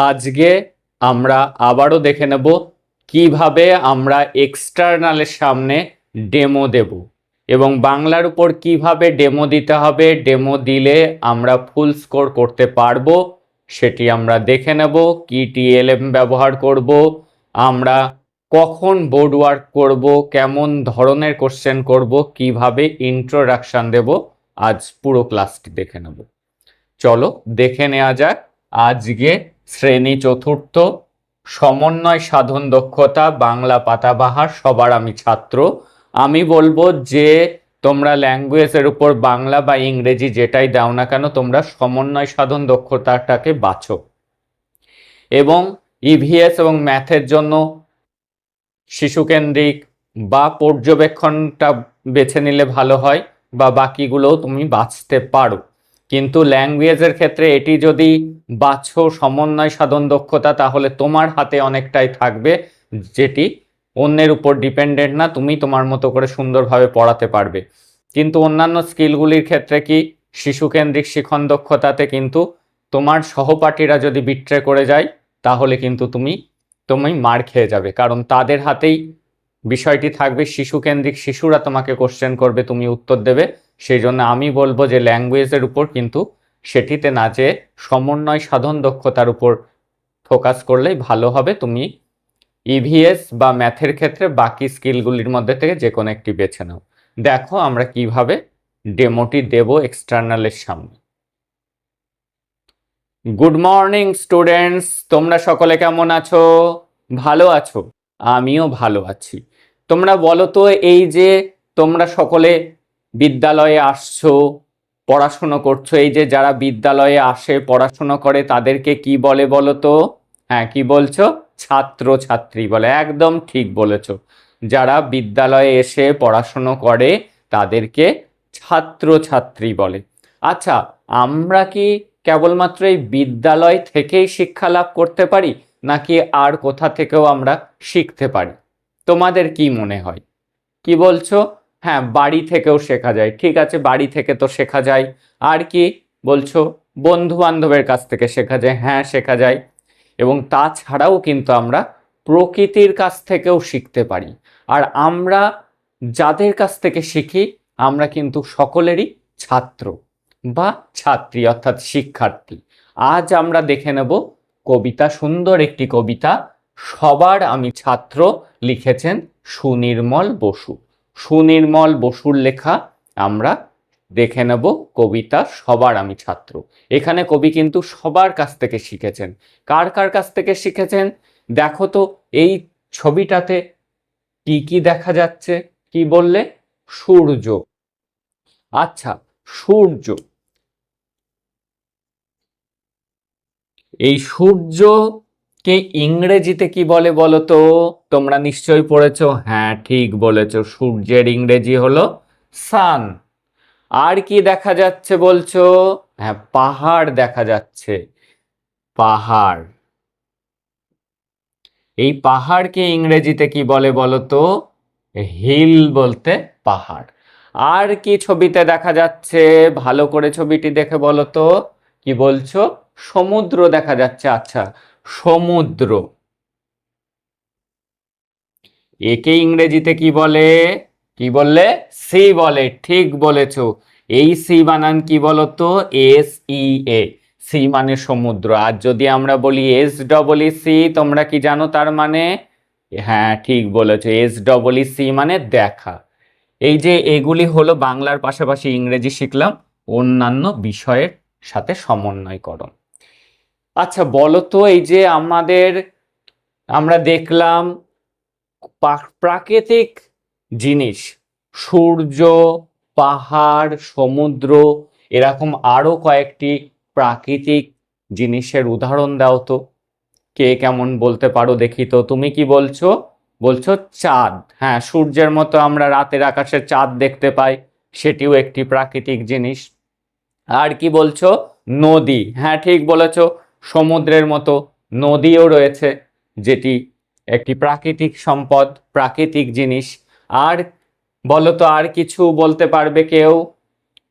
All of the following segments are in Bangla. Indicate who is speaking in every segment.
Speaker 1: আজকে আমরা আবারও দেখে নেব কীভাবে আমরা এক্সটার্নালের সামনে ডেমো দেব এবং বাংলার উপর কীভাবে ডেমো দিতে হবে ডেমো দিলে আমরা ফুল স্কোর করতে পারব সেটি আমরা দেখে নেব, কি টিএলএম ব্যবহার করব, আমরা কখন বোর্ড ওয়ার্ক করব, কেমন ধরনের কোশ্চেন করব, কীভাবে ইন্ট্রোডাকশন দেব, আজ পুরো ক্লাসটি দেখে নেব। চলো দেখে নেওয়া যাক আজকে শ্রেণি চতুর্থ, সমন্বয় সাধন দক্ষতা, বাংলা পাতাবাহার, সবার আমি ছাত্র। আমি বলব যে তোমরা ল্যাঙ্গুয়েজের উপর বাংলা বা ইংরেজি যেটাই দাও না কেন, তোমরা সমন্বয় সাধন দক্ষতাটাকে বাছো এবং ইভিএস এবং ম্যাথের জন্য শিশুকেন্দ্রিক বা পর্যবেক্ষণটা বেছে নিলে ভালো হয় বা বাকিগুলোও তুমি বাঁচতে পারো। কিন্তু ল্যাঙ্গুয়েজের ক্ষেত্রে এটি যদি বাছো সমন্বয় সাধন দক্ষতা, তাহলে তোমার হাতে অনেকটাই থাকবে, যেটি অন্যের উপর ডিপেন্ডেন্ট না, তুমি তোমার মতো করে সুন্দরভাবে পড়াতে পারবে। কিন্তু অন্যান্য স্কিলগুলির ক্ষেত্রে কি শিশুকেন্দ্রিক শিখন দক্ষতাতে কিন্তু তোমার সহপাঠীরা যদি বিট্রে করে যায়, তাহলে কিন্তু তুমি তুমি মার খেয়ে যাবে। কারণ তাদের হাতেই বিষয়টি থাকবে, শিশুকেন্দ্রিক শিশুরা তোমাকে কোশ্চেন করবে, তুমি উত্তর দেবে। সেই জন্য আমি বলব যে ল্যাঙ্গুয়েজের উপর কিন্তু সেটিতে না যে সমন্বয় সাধন দক্ষতার উপর ফোকাস করলেই ভালো হবে। তুমি ইভিএস বা ম্যাথের ক্ষেত্রে বাকি স্কিলগুলির মধ্যে থেকে যে কোনো একটি বেছে নাও। দেখো আমরা কীভাবে ডেমোটি দেব এক্সটার্নালের সামনে। গুড মর্নিং স্টুডেন্টস, তোমরা সকলে কেমন আছো? ভালো আছো? আমিও ভালো আছি। তোমরা বলো তো এই যে তোমরা সকলে বিদ্যালয়ে আসছো, পড়াশুনো করছ? এই যে যারা বিদ্যালয়ে আসে, পড়াশুনো করে, তাদেরকে কি বলে বলো তো? হ্যাঁ কি বলছো? ছাত্র, ছাত্রী বলে। একদম ঠিক বলেছ। যারা বিদ্যালয়ে এসে পড়াশুনো করে, তাদেরকে ছাত্র, ছাত্রী বলে। আচ্ছা আমরা কি কেবলমাত্র এই বিদ্যালয় থেকেই শিক্ষা লাভ করতে পারি, নাকি আর কোথা থেকেও আমরা শিখতে পারি? তোমাদের কি মনে হয়? কি বলছো? হ্যাঁ বাড়ি থেকেও শেখা যায়। ঠিক আছে, বাড়ি থেকে তো শেখা যায়। আর কি বলছো? বন্ধু বান্ধবের কাছ থেকে শেখা যায়। হ্যাঁ শেখা যায়। এবং তাছাড়াও কিন্তু আমরা প্রকৃতির কাছ থেকেও শিখতে পারি। আর আমরা যাদের কাছ থেকে শিখি, আমরা কিন্তু সকলেরই ছাত্র বা ছাত্রী, অর্থাৎ শিক্ষার্থী। আজ আমরা দেখে নেব কবিতা, সুন্দর একটি কবিতা। সবার আমি ছাত্র লিখেছেন সুনির্মল বসু। সুনির্মল বসুর লেখা আমরা দেখে নেব কবিতা সবার আমি ছাত্র। এখানে কবি কিন্তু সবার কাছ থেকে শিখেছেন। কার কার কাছ থেকে শিখেছেন? দেখো তো, এই ছবিটাতে কি কি দেখা যাচ্ছে? কি বললে? সূর্য। আচ্ছা সূর্য। এই সূর্যকে ইংরেজিতে কি বলে বলো তো তোমরা নিশ্চয়ই পড়েছো। হ্যাঁ ঠিক বলেছ। সূর্যের ইংরেজি হলো সান আর কি দেখা যাচ্ছে বলছো? হ্যাঁ পাহাড় দেখা যাচ্ছে। পাহাড়। এই পাহাড়কে ইংরেজিতে কি বলে বলো তো হিল বলতে পাহাড়। আর কি ছবিতে দেখা যাচ্ছে? ভালো করে ছবিটি দেখে বলো তো কি বলছো? সমুদ্র দেখা যাচ্ছে। আচ্ছা সমুদ্র। একে ইংরেজিতে কি বলে? কি বললে? সি বলে। ঠিক বলেছ। এই সি বানান কি বলতো? এস ই এ। সি মানে সমুদ্র। আর যদি আমরা বলি এস ডবল সি, তোমরা কি জানো তার মানে? হ্যাঁ ঠিক বলেছ। এস ডবল সি মানে দেখা। এই যে এগুলি হলো বাংলার পাশাপাশি ইংরেজি শিখলাম। অন্যান্য বিষয়ের সাথে সমন্বয়করণ। আচ্ছা বলো তো এই যে আমাদের, আমরা দেখলাম প্রাকৃতিক জিনিস, সূর্য, পাহাড়, সমুদ্র, এরকম আরও কয়েকটি প্রাকৃতিক জিনিসের উদাহরণ দাও তো। কে কেমন বলতে পারো দেখি তো। তুমি কি বলছো? বলছো চাঁদ। হ্যাঁ সূর্যের মতো আমরা রাতের আকাশে চাঁদ দেখতে পাই, সেটিও একটি প্রাকৃতিক জিনিস। আর কি বলছো? নদী। হ্যাঁ ঠিক বলেছ। সমুদ্রের মতো নদীও রয়েছে, যেটি একটি প্রাকৃতিক সম্পদ, প্রাকৃতিক জিনিস। আর বলো তো, আর কিছু বলতে পারবে কেউ?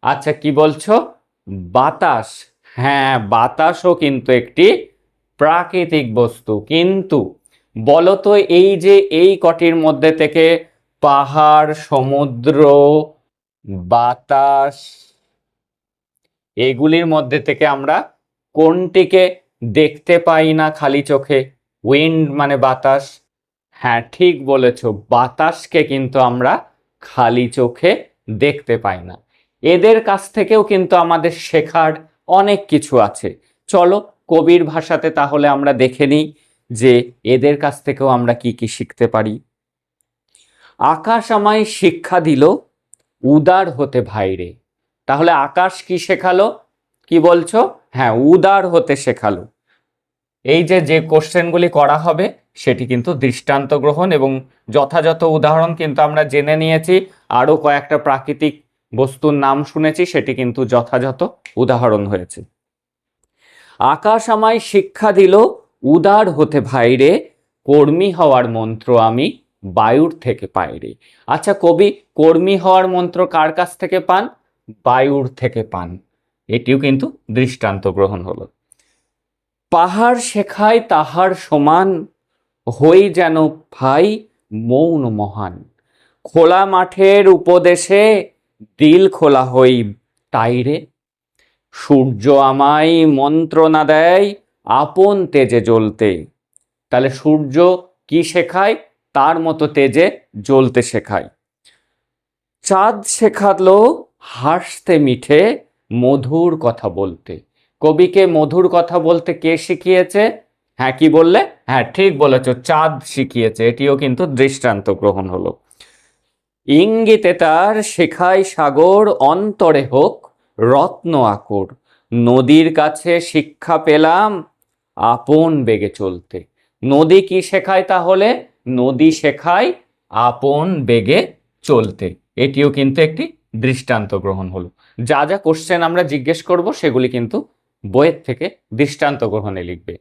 Speaker 1: আচ্ছা কি বলছো? বাতাস। হ্যাঁ বাতাসও কিন্তু একটি প্রাকৃতিক বস্তু। কিন্তু বলতো এই যে এই কটির মধ্যে থেকে পাহাড়, সমুদ্র, বাতাস, এগুলির মধ্যে থেকে আমরা কোনটিকে দেখতে পাই না খালি চোখে? উইন্ড মানে বাতাস। হ্যাঁ ঠিক বলেছ, বাতাসকে কিন্তু আমরা খালি চোখে দেখতে পাই না। এদের কাছ থেকেও কিন্তু আমাদের শেখার অনেক কিছু আছে। চলো, কবির ভাষাতে তাহলে আমরা দেখে নিই যে এদের কাছ থেকেও আমরা কি কি শিখতে পারি। আকাশ আমায় শিক্ষা দিল, উদার হতে ভাইরে। তাহলে আকাশ কি শেখালো? কি বলছো? হ্যাঁ উদার হতে শেখালো। এই যে যে কোশ্চেনগুলি করা হবে, সেটি কিন্তু দৃষ্টান্ত গ্রহণ এবং যথাযথ উদাহরণ কিন্তু আমরা জেনে নিয়েছি, আরও কয়েকটা প্রাকৃতিক বস্তুর নাম শুনেছি, সেটি কিন্তু যথাযথ উদাহরণ হয়েছে। আকাশ আমায় শিক্ষা দিল, উদার হতে ভাইরে, কর্মী হওয়ার মন্ত্র আমি বায়ুর থেকে পাই রে আচ্ছা কবি, কর্মী হওয়ার মন্ত্র কার কাছ থেকে পান? বায়ুর থেকে পান। এটিও কিন্তু দৃষ্টান্ত গ্রহণ হলো। পাহাড় শেখায় তাহার সমান হই যেন ভাই মৌন মহান। খোলা মাঠের উপদেশে দিল খোলা হই তাইরে সূর্য আমায় মন্ত্রণা দেয় আপন তেজে জ্বলতে। তাহলে সূর্য কি শেখায়? তার মতো তেজে জ্বলতে শেখায়। চাঁদ শেখালো হাসতে মিঠে মধুর কথা বলতে। কবিকে মধুর কথা বলতে কে শিখিয়েছে? হ্যাঁ কি বললে? হ্যাঁ ঠিক বলেছ, চাঁদ শিখিয়েছে, এটিও কিন্তু দৃষ্টান্ত গ্রহণ হলো। ইঙ্গিতে তার শেখায় সাগর, অন্তরে হোক রত্ন আকর। নদীর কাছে শিক্ষা পেলাম, আপন বেগে চলতে। নদী কি শেখায় তাহলে? নদী শেখায় আপন বেগে চলতে। এটিও কিন্তু একটি দৃষ্টান্ত গ্রহণ হলো। যা যা কোশ্চেন আমরা জিজ্ঞেস করব, সেগুলি কিন্তু বইয়ের থেকে দৃষ্টান্ত গ্রহণে লিখবে।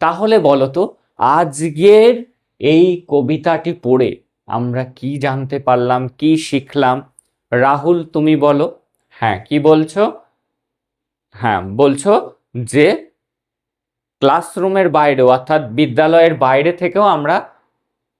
Speaker 1: তাহলে বলো তো আজকের এই কবিতাটি পড়ে আমরা কি জানতে পারলাম, কি শিখলাম? রাহুল, তুমি বলো। হ্যাঁ কি বলছো? হ্যাঁ বলছো যে ক্লাসরুমের বাইরে অর্থাৎ বিদ্যালয়ের বাইরে থেকেও আমরা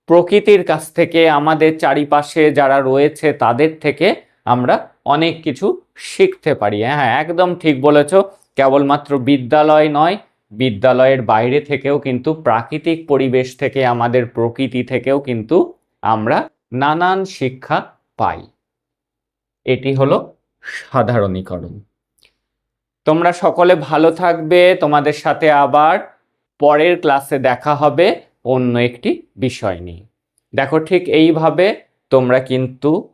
Speaker 1: প্রকৃতির কাছ থেকে, আমাদের চারিপাশে যারা রয়েছে, তাদের থেকে আমরা অনেক কিছু শিখতে পারি। হ্যাঁ একদম ঠিক বলেছ। কেবলমাত্র বিদ্যালয় নয়, বিদ্যালয়ের বাইরে থেকেও কিন্তু, প্রাকৃতিক পরিবেশ থেকে, আমাদের প্রকৃতি থেকেও কিন্তু আমরা নানান শিক্ষা পাই। এটি হলো সাধারণীকরণ। তোমরা সকলে ভালো থাকবে। তোমাদের সাথে আবার পরের ক্লাসে দেখা হবে অন্য একটি বিষয় নিয়ে। দেখো, ঠিক এইভাবে তোমরা কিন্তু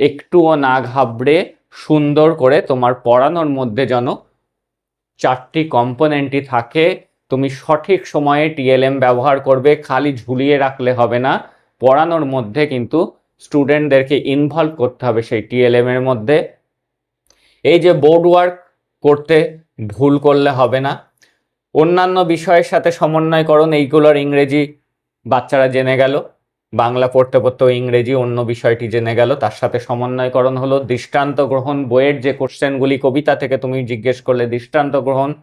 Speaker 1: একটুও না ঘাবড়ে সুন্দর করে তোমার পড়ানোর মধ্যে যেন চারটি কম্পোনেন্টই থাকে। তুমি সঠিক সময়ে টিএলএম ব্যবহার করবে, খালি ঝুলিয়ে রাখলে হবে না। পড়ানোর মধ্যে কিন্তু স্টুডেন্টদেরকে ইনভলভ করতে হবে সেই টিএলএম এর মধ্যে। এই যে বোর্ড ওয়ার্ক করতে ভুল করলে হবে না। অন্যান্য বিষয়ের সাথে সমন্বয়করণ এইগুলোর ইংরেজি বাচ্চারা জেনে গেল। বাংলা পড়তে পড়তেও ইংরেজি অন্য বিষয়টি জেনে গেল। তার সাথে সমন্বয়করণ হলো দৃষ্টান্ত গ্রহণ বইয়ের যে কোশ্চেনগুলি কবিতা থেকে তুমি জিজ্ঞেস করলে, দৃষ্টান্ত গ্রহণ।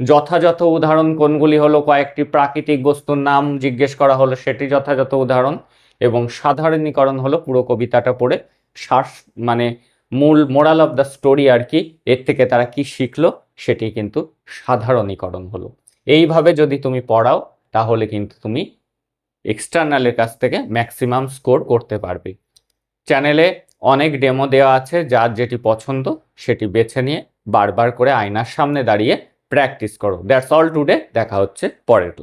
Speaker 1: যথাযথ উদাহরণ কোনগুলি হলো? কয়েকটি প্রাকৃতিক বস্তুর নাম জিজ্ঞেস করা হলো, সেটি যথাযথ উদাহরণ। এবং সাধারণীকরণ হলো পুরো কবিতাটা পড়ে। শ্বাস মানে মূল মোরাল অফ দ্য স্টোরি আর কি, এর থেকে তারা কি শিখলো সেটি কিন্তু সাধারণীকরণ হলো। এইভাবে যদি তুমি পড়াও, তাহলে কিন্তু তুমি এক্সটার্নালের কাছ থেকে ম্যাক্সিমাম স্কোর করতে পারবে। চ্যানেলে অনেক ডেমো দেওয়া আছে, যার যেটি পছন্দ সেটি বেছে নিয়ে বারবার করে আয়নার সামনে দাঁড়িয়ে প্র্যাকটিস করো। দ্যাটস অল টুডে দেখা হচ্ছে পরের